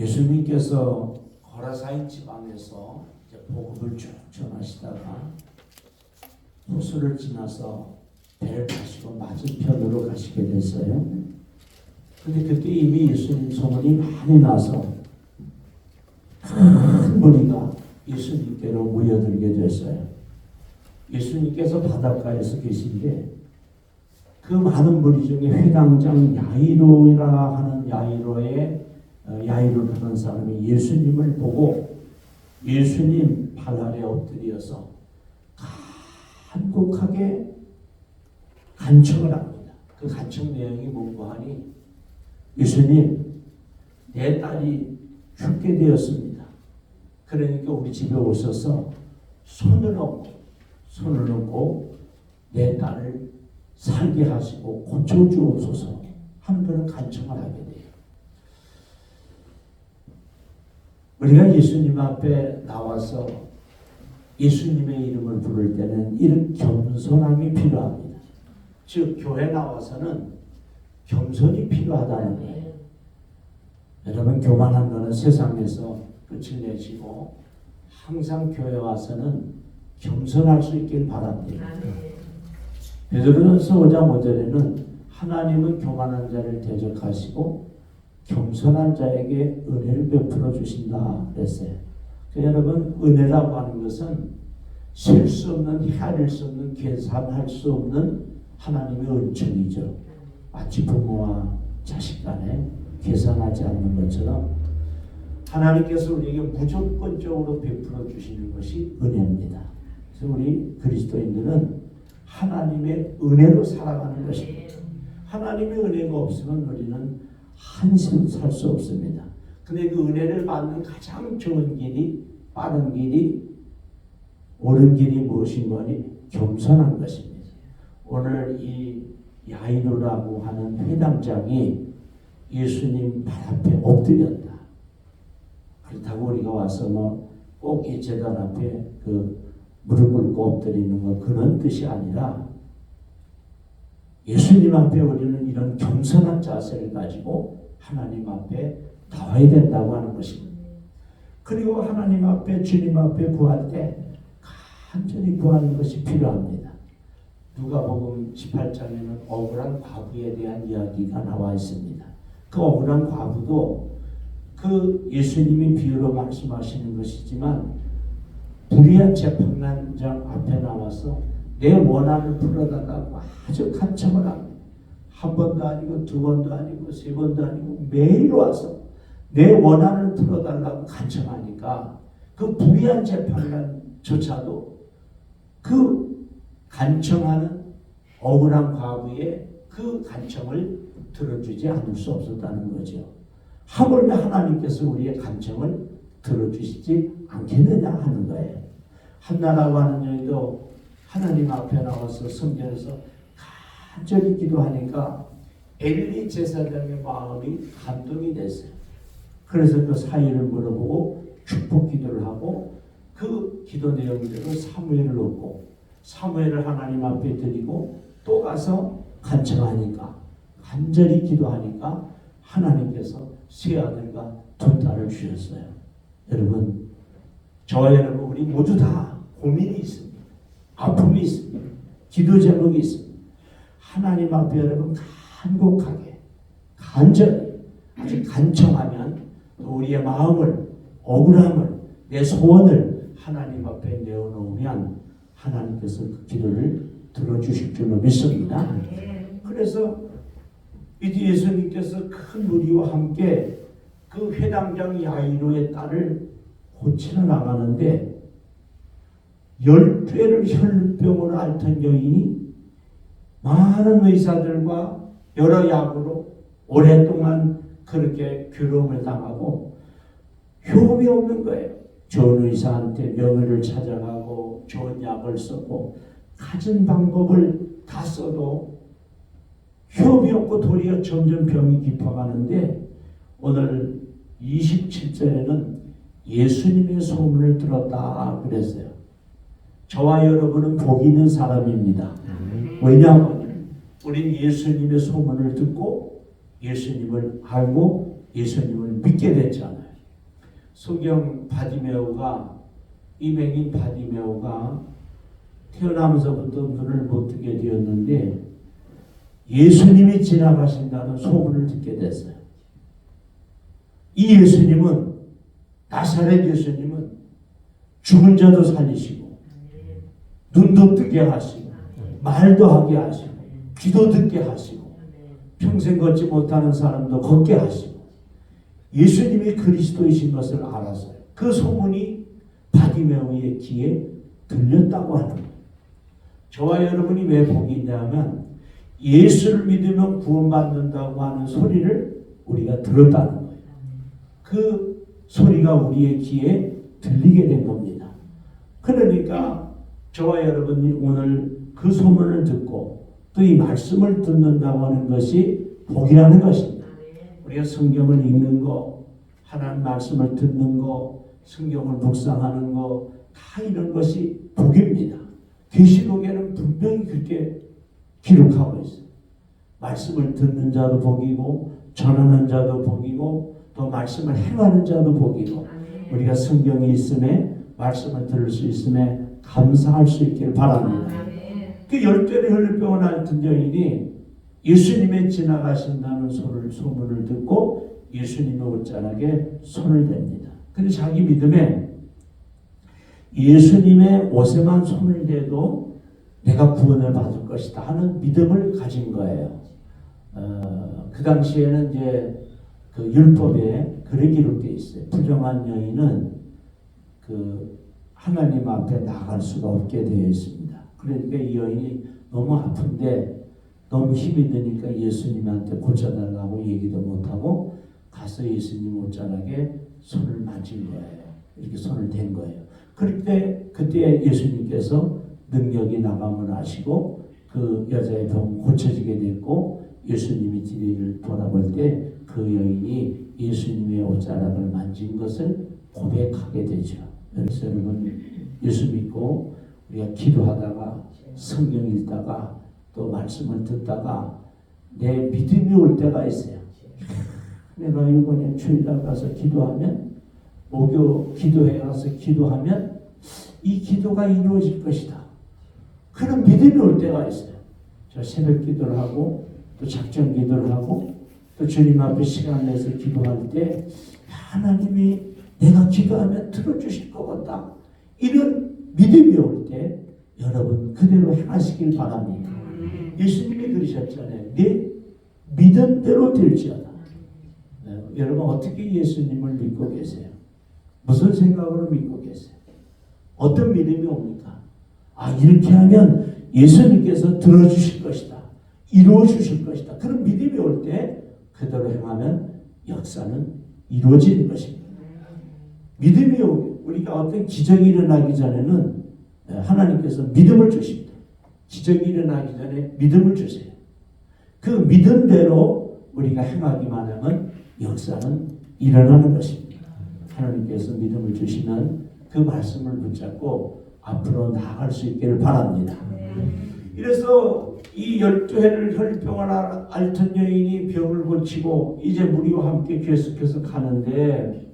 예수님께서 거라사인 지방에서 복음을 쭉 전하시다가 호수를 지나서 배를 타시고 맞은편으로 가시게 됐어요. 근데 그때 이미 예수님 소문이 많이 나서 큰 무리가 예수님께로 모여들게 됐어요. 예수님께서 바닷가에서 계신데 그 많은 무리 중에 회당장 야이로라 하는 야이로의 어, 야이로라는 사람이 예수님을 보고 예수님 발 아래 엎드려서 간곡하게 간청을 합니다. 그 간청 내용이 뭔가 하니 예수님 내 딸이 죽게 되었습니다. 그러니까 우리 집에 오셔서 손을 얹고 손을 얹고 내 딸을 살게 하시고 고쳐주옵소서 하는 그런 간청을 하게 돼요. 우리가 예수님 앞에 나와서 예수님의 이름을 부를 때는 이런 겸손함이 필요합니다. 즉 교회 나와서는 겸손이 필요하다는 거예요. 여러분 교만한 거는 세상에서 끝을 내시고 항상 교회 와서는 겸손할 수 있길 바랍니다. 베드로전서 5장 5절에는 하나님은 교만한 자를 대적하시고 겸손한 자에게 은혜를 베풀어 주신다 그랬어요. 그 여러분 은혜라고 하는 것은 셀 수 없는 헤아릴 수 없는 계산할 수 없는 하나님의 은총이죠. 마치 부모와 자식 간에 계산하지 않는 것처럼 하나님께서 우리에게 무조건적으로 베풀어 주시는 것이 은혜입니다. 그래서 우리 그리스도인들은 하나님의 은혜로 살아가는 것입니다. 하나님의 은혜가 없으면 우리는 한심 살수 없습니다. 근데 그 은혜를 받는 가장 좋은 길이 빠른 길이 옳은 길이 무엇인가니 겸손한 것입니다. 오늘 이 야이로라고 하는 회당장이 예수님 발 앞에 엎드렸다. 그렇다고 우리가 와서 뭐 꼭 이 재단 앞에 그 무릎 꿇고 엎드리는 거 그런 뜻이 아니라 예수님 앞에 우리는 이런 겸손한 자세를 가지고 하나님 앞에 나와야 된다고 하는 것입니다. 그리고 하나님 앞에 주님 앞에 구할 때 간절히 구하는 것이 필요합니다. 누가복음 18장에는 억울한 과부에 대한 이야기가 나와 있습니다. 그 억울한 과부도 그 예수님이 비유로 말씀하시는 것이지만 불의한 재판관장 앞에 나와서 내 원한을 풀어달라고 아주 간청을 합니다. 한 번도 아니고 두 번도 아니고 세 번도 아니고 매일 와서 내 원한을 풀어달라고 간청하니까 그 불의한 재판관조차도 그 간청하는 억울한 과부의 그 간청을 들어주지 않을 수 없었다는 거죠. 하물며 하나님께서 우리의 간청을 들어주시지 않겠느냐 하는 거예요. 한나라고 하는 여인도 하나님 앞에 나와서 성전에서 간절히 기도하니까 엘리 제사장의 마음이 감동이 됐어요. 그래서 그 사이를 물어보고 축복 기도를 하고 그 기도 내용대로 사무엘을 얻고 사무엘을 하나님 앞에 드리고 또 가서 간청하니까 간절히 기도하니까 하나님께서 세 아들과 두 딸을 주셨어요. 여러분 저와 여러분 우리 모두 다 고민이 있습니다. 아픔이 있습니다. 기도 제목이 있습니다. 하나님 앞에 여러분 간곡하게 간절히 아주 간청하면 우리의 마음을 억울함을 내 소원을 하나님 앞에 내어놓으면 하나님께서 그 기도를 들어주실 줄로 믿습니다. 그래서 이제 예수님께서 큰 무리와 함께 그 회당장 야이로의 딸을 고치러 나가는데 열쇠를 혈병으로 앓던 여인이 많은 의사들과 여러 약으로 오랫동안 그렇게 괴로움을 당하고 효험이 없는 거예요. 좋은 의사한테 명의를 찾아가고 좋은 약을 쓰고 가진 방법을 다 써도 효험이 없고 도리어 점점 병이 깊어가는데 오늘 27절에는 예수님의 소문을 들었다 그랬어요. 저와 여러분은 복 있는 사람입니다. 왜냐하면 우리는 예수님의 소문을 듣고 예수님을 알고 예수님을 믿게 됐잖아요. 소경 바디메오가 이백인 바디메오가 태어나면서부터 눈을 못 뜨게 되었는데 예수님이 지나가신다는 소문을 듣게 됐어요. 이 예수님은 나사렛 예수님은 죽은 자도 살리시고 눈도 뜨게 하시고 말도 하게 하시고 귀도 듣게 하시고 평생 걷지 못하는 사람도 걷게 하시고 예수님이 그리스도이신 것을 알았어요. 그 소문이 바디메오의 귀에 들렸다고 하는 거예요. 저와 여러분이 왜 복이 있냐면 예수를 믿으면 구원받는다고 하는 소리를 우리가 들었다는 거예요. 그 소리가 우리의 귀에 들리게 된 겁니다. 그러니까 저와 여러분이 오늘 그 소문을 듣고 또 이 말씀을 듣는다고 하는 것이 복이라는 것입니다. 우리가 성경을 읽는 거, 하나님 말씀을 듣는 거, 성경을 묵상하는 거, 다 이런 것이 복입니다. 계시록에는 분명히 그렇게 기록하고 있어요. 말씀을 듣는 자도 복이고, 전하는 자도 복이고, 또 말씀을 행하는 자도 복이고, 우리가 성경이 있음에 말씀을 들을 수 있음에 감사할 수 있기를 바랍니다. 그 열대를 혈병을 앓던 여인이 예수님의 지나가신다는 소를 소문을 듣고 예수님의 옷자락에 손을 댑니다. 근데 자기 믿음에 예수님의 옷에만 손을 대도 내가 구원을 받을 것이다 하는 믿음을 가진 거예요. 어, 그 당시에는 이제 그 율법에 그렇게 기록되어 있어요. 부정한 여인은 그 하나님 앞에 나갈 수가 없게 되어 있습니다. 그러니까 이 여인이 너무 아픈데 너무 힘이 드니까 예수님한테 고쳐달라고 얘기도 못하고 가서 예수님 옷자락에 손을 만진 거예요. 이렇게 손을 댄 거예요. 그때 그때 예수님께서 능력이 나감을 아시고 그 여자의 병 고쳐지게 됐고 예수님이 뒤를 돌아볼 때 그 여인이 예수님의 옷자락을 만진 것을 고백하게 되죠. 그래서 여러분 예수 믿고 우리가 기도하다가 성경 읽다가 또 말씀을 듣다가 내 믿음이 올 때가 있어요. 내가 이번에 주일날 가서 기도하면 목요 기도회 가서 기도하면 이 기도가 이루어질 것이다. 그런 믿음이 올 때가 있어요. 저 새벽 기도를 하고 또 작전 기도를 하고 또 주님 앞에 시간 내서 기도할 때 하나님이 내가 기도하면 들어주실 것 같다. 이런 믿음이 올 때 여러분 그대로 행하시길 바랍니다. 예수님이 그러셨잖아요. 내 믿은 대로 될지어다. 네, 여러분 어떻게 예수님을 믿고 계세요? 무슨 생각으로 믿고 계세요? 어떤 믿음이 옵니까? 아 이렇게 하면 예수님께서 들어주실 것이다. 이루어 주실 것이다. 그런 믿음이 올 때 그대로 행하면 역사는 이루어지는 것입니다. 믿음이 오고 우리가 어떤 기적이 일어나기 전에는 하나님께서 믿음을 주십니다. 기적이 일어나기 전에 믿음을 주세요. 그 믿음대로 우리가 행하기만 하면 역사는 일어나는 것입니다. 하나님께서 믿음을 주시면 그 말씀을 붙잡고 앞으로 나아갈 수 있기를 바랍니다. 이래서 이 열두 해를 혈병을 앓던 여인이 병을 고치고 이제 무리와 함께 계속해서 가는데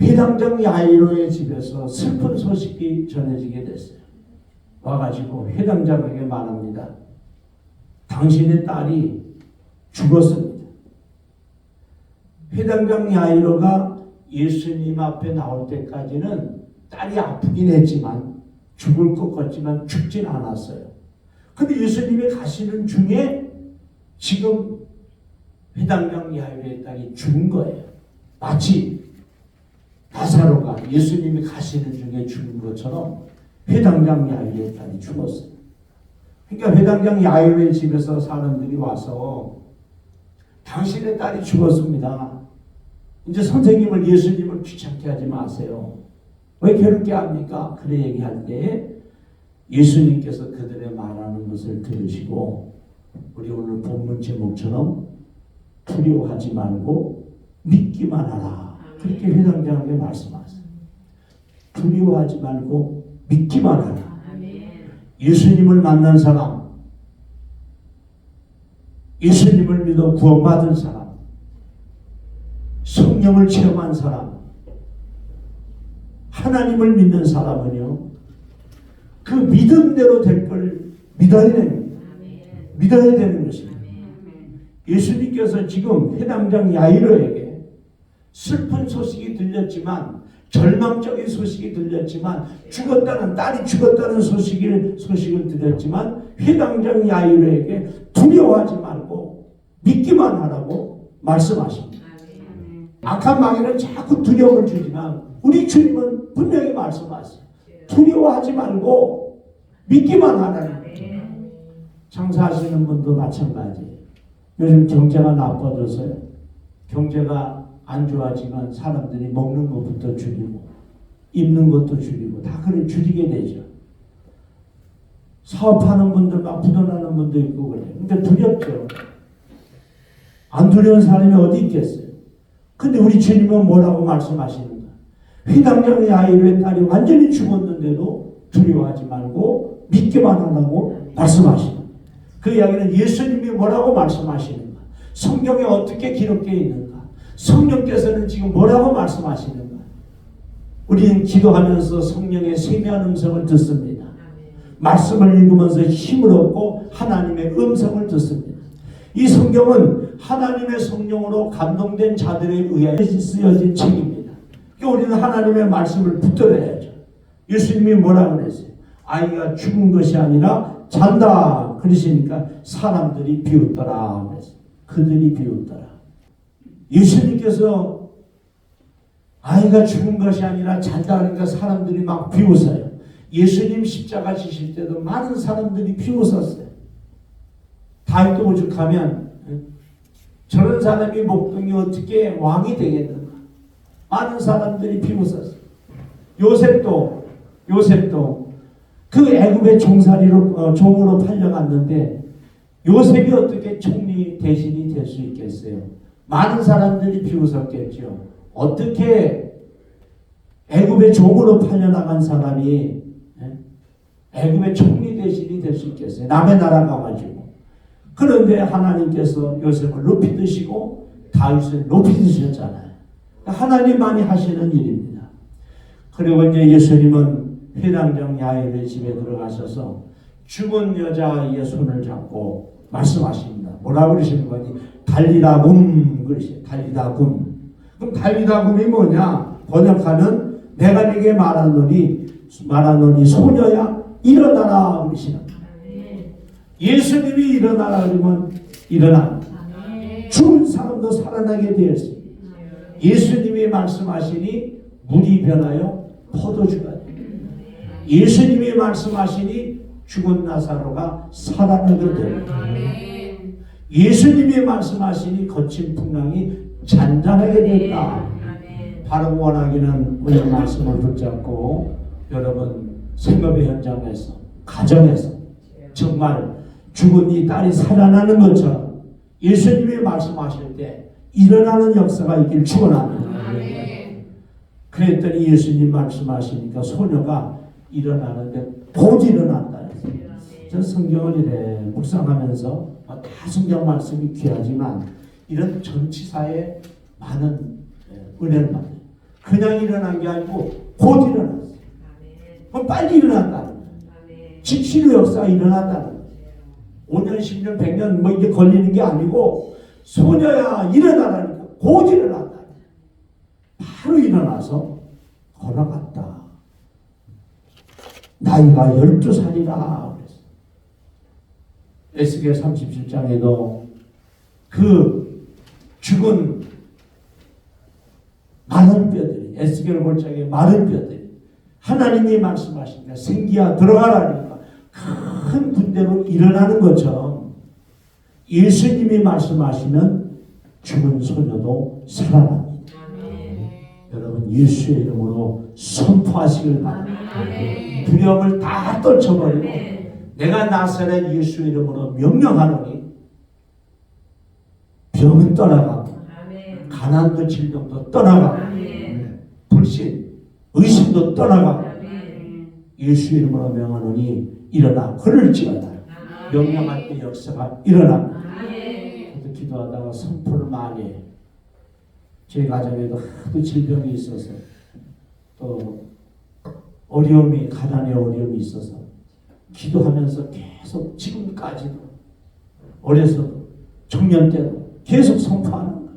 회당장 야이로의 집에서 슬픈 소식이 전해지게 됐어요. 와가지고 회당장에게 말합니다. 당신의 딸이 죽었습니다. 회당장 야이로가 예수님 앞에 나올 때까지는 딸이 아프긴 했지만 죽을 것 같지만 죽진 않았어요. 근데 예수님이 가시는 중에 지금 회당장 야이로의 딸이 죽은 거예요. 마치 나사로가 예수님이 가시는 중에 죽은 것처럼 회당장 야이로의 딸이 죽었어요. 그러니까 회당장 야이로의 집에서 사람들이 와서 당신의 딸이 죽었습니다. 이제 선생님을 예수님을 귀찮게 하지 마세요. 왜 괴롭게 합니까? 그래 얘기할 때 예수님께서 그들의 말하는 것을 들으시고 우리 오늘 본문 제목처럼 두려워하지 말고 믿기만 하라. 그렇게 회당장에게 말씀하세요. 두려워하지 말고 믿기만 하라. 예수님을 만난 사람, 예수님을 믿어 구원받은 사람, 성령을 체험한 사람, 하나님을 믿는 사람은요, 그 믿음대로 될 걸 믿어야 됩니다. 믿어야 되는 것입니다. 예수님께서 지금 해당장 야이로에게 슬픈 소식이 들렸지만 절망적인 소식이 들렸지만 죽었다는 딸이 죽었다는 소식을 소식을 들렸지만 회당장 야이로에게 두려워하지 말고 믿기만 하라고 말씀하십니다. 악한 마귀는 자꾸 두려움을 주지만 우리 주님은 분명히 말씀하세요. 두려워하지 말고 믿기만 하라는 거예요. 장사하시는 분도 마찬가지예요. 요즘 경제가 나빠져서요. 경제가 안 좋아지만 사람들이 먹는 것부터 줄이고 입는 것도 줄이고 다 그래 줄이게 되죠. 사업하는 분들 막 부도나는 분도 있고 그래요. 근데 두렵죠. 안 두려운 사람이 어디 있겠어요. 근데 우리 주님은 뭐라고 말씀하시는가? 휘당장의 아이의 딸이 완전히 죽었는데도 두려워하지 말고 믿기만 하라고 말씀하시는 그 이야기는 예수님이 뭐라고 말씀하시는가? 성경에 어떻게 기록되어 있는가? 성령께서는 지금 뭐라고 말씀하시는가? 우리는 기도하면서 성령의 세미한 음성을 듣습니다. 말씀을 읽으면서 힘을 얻고 하나님의 음성을 듣습니다. 이 성경은 하나님의 성령으로 감동된 자들에 의해 쓰여진 책입니다. 그러니까 우리는 하나님의 말씀을 붙들어야죠. 예수님이 뭐라 그랬어요? 아이가 죽은 것이 아니라 잔다. 그러시니까 사람들이 비웃더라. 그랬어요. 그들이 비웃더라. 예수님께서 아이가 죽은 것이 아니라 잔다 그러니까 사람들이 막 비웃어요. 예수님 십자가 지실 때도 많은 사람들이 비웃었어요. 다윗도 오죽하면 저런 사람이 목동이 어떻게 왕이 되겠는가? 많은 사람들이 비웃었어요. 요셉도 요셉도 그 애굽의 종살이로 어, 종으로 팔려갔는데 요셉이 어떻게 총리 대신이 될 수 있겠어요? 많은 사람들이 비웃었겠죠. 어떻게 애굽의 종으로 팔려나간 사람이 예? 애굽의 총리 대신이 될 수 있겠어요? 남의 나라 가가지고. 그런데 하나님께서 요셉을 높이 드시고 다윗을 높이 드셨잖아요. 하나님만이 하시는 일입니다. 그리고 이제 예수님은 회당장 야일의 집에 들어가셔서 죽은 여자의 손을 잡고 말씀하십니다. 뭐라고 그러시는 거니? 달리다굼 그러시 달리다굼. 그럼 달리다굼이 뭐냐? 번역하면 내가 네게 말하노니 말하노니 소녀야 일어나라 그러시는 예수님이 일어나라 그러면 일어나. 죽은 사람도 살아나게 되었습니다. 예수님이 말씀하시니 물이 변하여 포도주가. 예수님이 말씀하시니 죽은 나사로가 살아나게 됩니다. 예수님이 말씀하시니 거친 풍랑이 잔잔하게 됐다. 바로 원하기는 오늘 말씀을 붙잡고 여러분 생업의 현장에서 가정에서 정말 죽은 이 딸이 살아나는 것처럼 예수님이 말씀하실 때 일어나는 역사가 있길 축원합니다. 그랬더니 예수님 말씀하시니까 소녀가 일어나는데 곧 일어난다. 저 성경을 이래 묵상하면서 다 성경 말씀이 귀하지만 이런 전치사에 많은 예, 은혜를 받아요. 그냥 일어난 게 아니고 곧 일어났어요. 그럼 빨리 일어났다. 직신의 역사가 일어났다는 5년, 10년, 100년 뭐 이게 걸리는 게 아니고 소녀야 일어나라니까 곧 일어났다. 바로 일어나서 걸어갔다. 나이가 12살이라 그랬어. 에스겔 37장에도 그 죽은 마른 뼈들이 에스겔 볼장에 마른 뼈들이 하나님이 말씀하시니까 생기야 들어가라니까 큰 군대로 일어나는 것처럼 예수님이 말씀하시면 죽은 소녀도 살아납니다. 여러분 예수의 이름으로 선포하시길 바랍니다. 두려움을 다 떨쳐버리고 내가 나사렛 예수 이름으로 명령하노니 병은 떠나가고 가난도 질병도 떠나가고 불신 의심도 떠나가고 예수 이름으로 명하노니 일어나 그럴지어다 명령할 때 역사가 일어납니다. 저도 기도하다가 선포를 많이 해요. 제 가정에도 하도 질병이 있어서 또 어려움이 가난의 어려움이 있어서 기도하면서 계속 지금까지도 어려서도 청년 때도 계속 선포하는 거예요.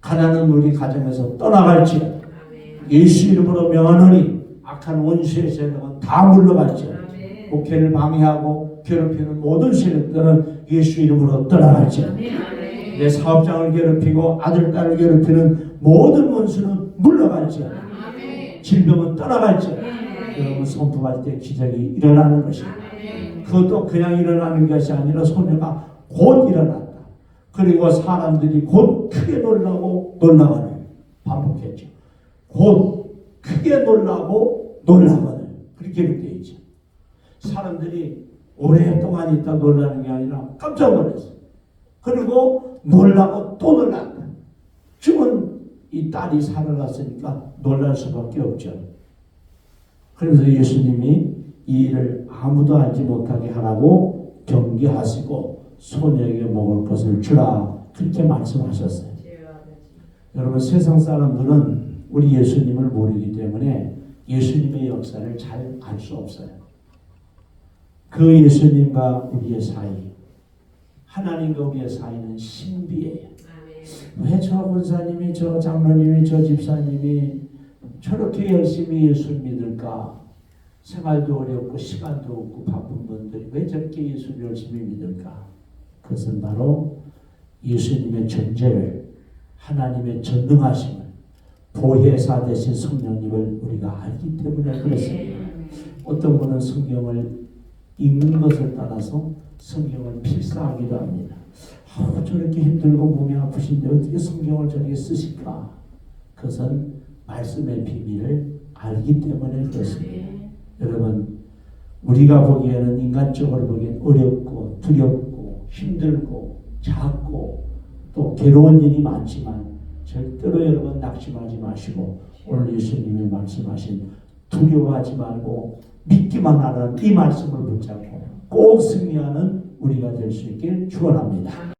가난은 우리 가정에서 떠나갈지어다. 아멘. 예수 이름으로 명하노니 악한 원수의 세력은 다 물러갈지어다. 아멘. 목회를 방해하고 괴롭히는 모든 세력들은 예수 이름으로 떠나갈지어다. 아멘. 내 사업장을 괴롭히고 아들, 딸을 괴롭히는 모든 원수는 물러갈지어다. 아멘. 질병은 떠나갈지어다. 아멘. 여러분 선포할 때 기적이 일어나는 것입니다. 그것도 그냥 일어나는 것이 아니라 소녀가 곧 일어났다. 그리고 사람들이 곧 크게 놀라고 놀라거늘 반복했죠. 곧 크게 놀라고 놀라거늘 그렇게 되어 있죠. 사람들이 오랫동안 있다 놀라는 게 아니라 깜짝 놀랐어. 그리고 놀라고 또 놀랐다. 죽은 이 딸이 살아났으니까 놀랄 수밖에 없죠. 그래서 예수님이 이 일을 아무도 알지 못하게 하라고 경계하시고 소녀에게 먹을 것을 주라 그렇게 말씀하셨어요. 여러분 세상 사람들은 우리 예수님을 모르기 때문에 예수님의 역사를 잘 알 수 없어요. 그 예수님과 우리의 사이, 하나님과 우리의 사이는 신비예요. 왜저 권사님이, 저 장로님이, 저 집사님이 저렇게 열심히 예수 믿을까? 생활도 어렵고 시간도 없고 바쁜 분들이 왜 저렇게 예수를 열심히 믿을까? 그것은 바로 예수님의 존재를 하나님의 전능하심을 보혜사 되신 성령님을 우리가 알기 때문에 그렇습니다. 어떤 분은 성경을 읽는 것을 따라서 성경을 필사하기도 합니다. 아, 저렇게 힘들고 몸이 아프신데 어떻게 성경을 저렇게 쓰실까? 그것은 말씀의 비밀을 알기 때문에 그렇습니다. 여러분, 우리가 보기에는 인간적으로 보기엔 어렵고 두렵고 힘들고 작고 또 괴로운 일이 많지만 절대로 여러분 낙심하지 마시고 오늘 예수님이 말씀하신 두려워하지 말고 믿기만 하는 이 말씀을 붙잡고 꼭 승리하는 우리가 될 수 있길 축원합니다.